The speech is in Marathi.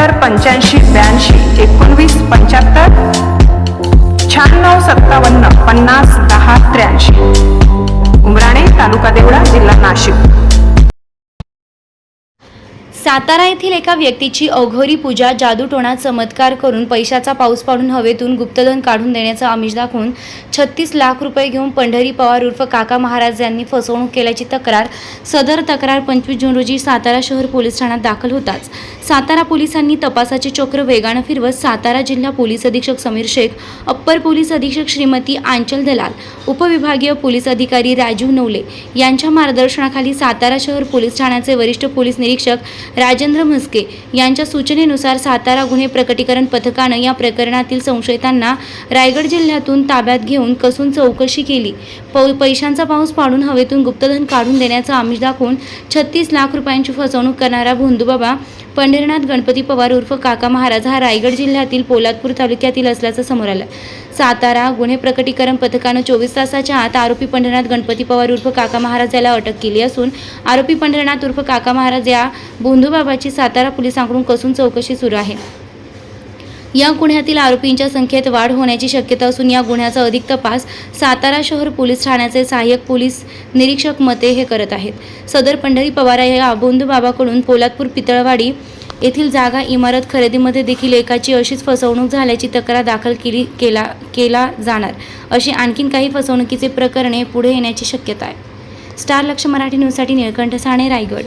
त्र्याहत्तर पंच्याऐंशी ब्याऐंशी एकोणवीस पंच्याहत्तर शहाण्णव सत्तावन्न पन्नास दहा त्र्याऐंशी. उमराणे तालुका देवळा जिल्हा नाशिक. सातारा येथील एका व्यक्तीची अघोरी पूजा जादूटोणा चमत्कार करून पैशाचा पाऊस पाडून हवेतून गुप्तधन काढून देण्याचं आमिष दाखवून छत्तीस लाख रुपये घेऊन पंढरी पवार उर्फ काका महाराज यांनी फसवणूक केल्याची तक्रार सदर तक्रार पंचवीस जून रोजी सातारा शहर पोलीस ठाण्यात दाखल होताच. सातारा पोलिसांनी तपासाचे चक्र वेगानं फिरवत सातारा जिल्हा पोलीस अधीक्षक समीर शेख अप्पर पोलीस अधीक्षक श्रीमती आंचल दलाल उपविभागीय पोलीस अधिकारी राजीव नवले यांच्या मार्गदर्शनाखाली सातारा शहर पोलीस ठाण्याचे वरिष्ठ पोलीस निरीक्षक राजेंद्र म्हस्के यांच्या सूचनेनुसार सातारा गुन्हे प्रकटीकरण पथकानं या प्रकरणातील संशयितांना रायगड जिल्ह्यातून ताब्यात घेऊन कसून चौकशी केली. पैशांचा पाऊस पाडून हवेतून गुप्तधन काढून देण्याचं आमिष दाखवून छत्तीस लाख रुपयांची फसवणूक करणारा भोंदूबाबा पंढरीनाथ गणपती पवार उर्फ काका महाराज हा रायगड जिल्ह्यातील पोलादपूर तालुक्यातील असल्याचं समोर आलं. सातारा गुन्हे प्रकटीकरण पथकानं चोवीस तासाच्या आत आरोपी पंढरनाथ गणपती पवार उर्फ काका महाराज याला अटक केली असून आरोपी पंढरनाथ उर्फ काका महाराज या बोंधूबाबाची सातारा पोलिसांकडून कसून चौकशी सुरू आहे. या गुन्ह्यातील आरोपींच्या संख्येत वाढ होण्याची शक्यता असून या गुन्ह्याचा अधिक तपास सातारा शहर पोलीस ठाण्याचे सहाय्यक पोलीस निरीक्षक मते हे करत आहेत. सदर पंढरी पवार या बोंधूबाबाकडून पोलादपूर पितळवाडी येथील जागा इमारत खरेदीमध्ये देखील एकाची अशीच फसवणूक झाल्याची तक्रार दाखल केली केला केला जाणार. अशी आणखीन काही फसवणुकीचे प्रकरणे पुढे येण्याची शक्यता आहे. स्टार लक्ष मराठी न्यूजसाठी निळकंठ साणे रायगड.